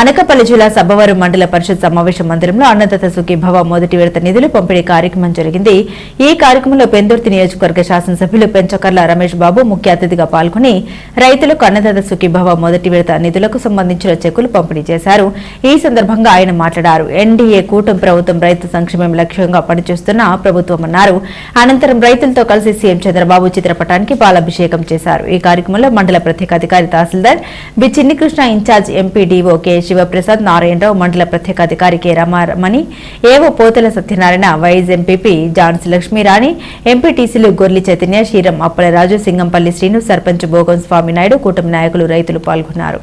Anakapalli జిల్లా సబ్బవరం మండల పరిషత్ సమావేశ మందిరంలో అన్నదాత సుఖీభవ మొదటి విడత నిధులు పంపిణీ కార్యక్రమం జరిగింది. ఈ కార్యక్రమంలో పెందుర్తి నియోజకవర్గ శాసనసభ్యులు పెంచకర్ల రమేష్ బాబు ముఖ్య అతిథిగా పాల్గొని రైతులకు అన్నదాత సుఖీభవ మొదటి విడత నిధులకు సంబంధించిన చెక్కులు పంపిణీ చేశారు. ఈ సందర్భంగా ఆయన మాట్లాడారు. ఎన్డీఏ కూటమి ప్రభుత్వం రైతు సంక్షేమం లక్ష్యంగా పనిచేస్తున్న ప్రభుత్వమన్నారు అనంతరం రైతులతో కలిసి సీఎం చంద్రబాబు చిత్రపటానికి పాలాభిషేకం చేశారు. ఈ కార్యక్రమంలో మండల ప్రత్యేక అధికారి తహసీల్దార్ B Chinnikrishna incharge MPDO K Sivaprasad Narayanarao మండల ప్రత్యేక అధికారి K. Ramaramani AO Potala Satyanarayana vice MPP Johne's Lakshmirani ఎంపీటీసీలు గొర్లి చైతన్య శ్రీరం అప్పలరాజు సింగంపల్లి శ్రీను సర్పంచ్ భోగం స్వామినాయుడు కూటమి నాయకులు రైతులు పాల్గొన్నారు.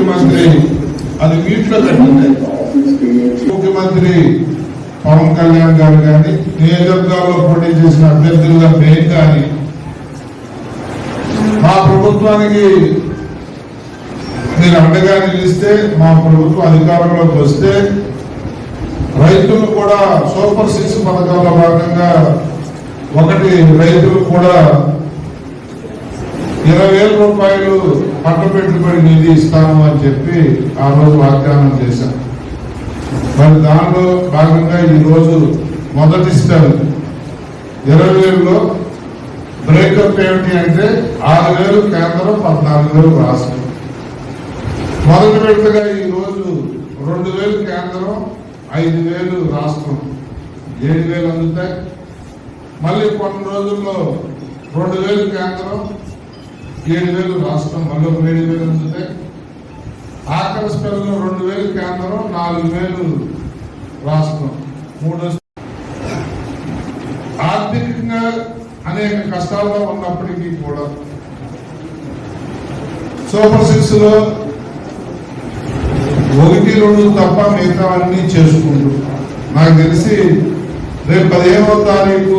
ముఖ్యమంత్రి అది మీట్లో పెట్టండి ముఖ్యమంత్రి పవన్ కళ్యాణ్ గారు కానీ నియోజకవర్గాల్లో పోటీ చేసిన అభ్యర్థులుగా మేము కానీ మా ప్రభుత్వానికి మీరు అండగా నిలిస్తే మా ప్రభుత్వం అధికారంలోకి వస్తే రైతులు కూడా సూపర్ సిక్స్ పథకాల భాగంగా ఒకటి రైతులు కూడా ఇరవై వేల రూపాయలు పంట పెట్టుబడి నిధి ఇస్తాము అని చెప్పి ఆ రోజు వాగ్దానం చేశాం. మరి దానిలో భాగంగా ఈ రోజు మొదటి స్టెప్. ఇరవై వేలలో బ్రేకప్ ఏమిటి అంటే ఆరు వేలు కేంద్రం పద్నాలుగు వేలు రాష్ట్రం. మొదటి విడతగా ఈ రోజు రెండు వేలు కేంద్రం ఐదు వేలు రాష్ట్రం. ఏడు వేలు అందుతాయి. మళ్ళీ కొన్ని రోజుల్లో రెండు వేలు కేంద్రం ఏడు వేలు రాష్ట్రం మళ్ళీ ఒక ఏడు వేలు అందుతాయి ఆఖరి స్పెల్లో రెండు వేలు కేంద్రం నాలుగు వేలు రాష్ట్రం. మూడు ఆర్థికంగా అనేక కష్టాల్లో ఉన్నప్పటికీ కూడా సూపర్ సిక్స్లో ఒకటి రెండు తప్ప మిగతా అన్ని చేసుకుంటూ నాకు తెలిసి రేపు పదిహేనవ తారీఖు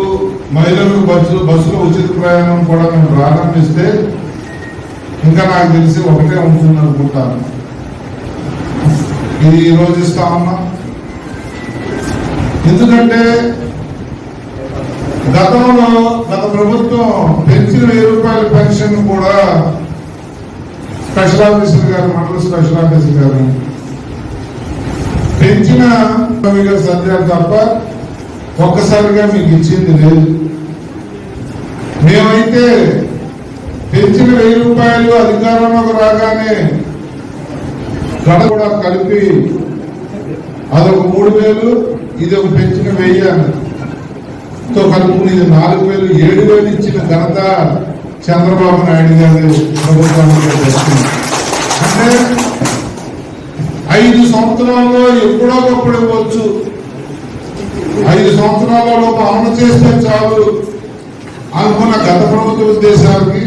మహిళలకు బస్సు బస్సులో ఉచిత ప్రయాణం కూడా మేము ప్రారంభిస్తే ఇంకా నాకు తెలిసి ఒకటే ఉంటుంది అనుకుంటాను ఇది ఈ రోజు ఇస్తా ఉన్నా ఎందుకంటే గతంలో గత ప్రభుత్వం పెంచిన వెయ్యి రూపాయల పెన్షన్ కూడా స్పెషల్ ఆఫీసర్ గారు మండల స్పెషల్ ఆఫీసర్ గారు. పెంచిన గారు తప్ప ఒక్కసారిగా మీకు ఇచ్చింది లేదు. మేమైతే పెంచిన వెయ్యి రూపాయలు అధికారంలోకి రాగానే కడ కూడా కలిపి అదొక మూడు వేలు ఇది ఒక పెంచిన వెయ్యి తో కలుపుకుని ఇది నాలుగు వేలు ఏడు వేలు ఇచ్చిన ఘనత చంద్రబాబు నాయుడు గారు ప్రభుత్వానికి అంటే ఐదు సంవత్సరాల్లో ఎప్పుడో ఒకప్పుడు ఇవ్వచ్చు. ఐదు సంవత్సరాల లోపు అమలు చేస్తే చాలు అనుకున్న గత ప్రభుత్వ ఉద్దేశాలకి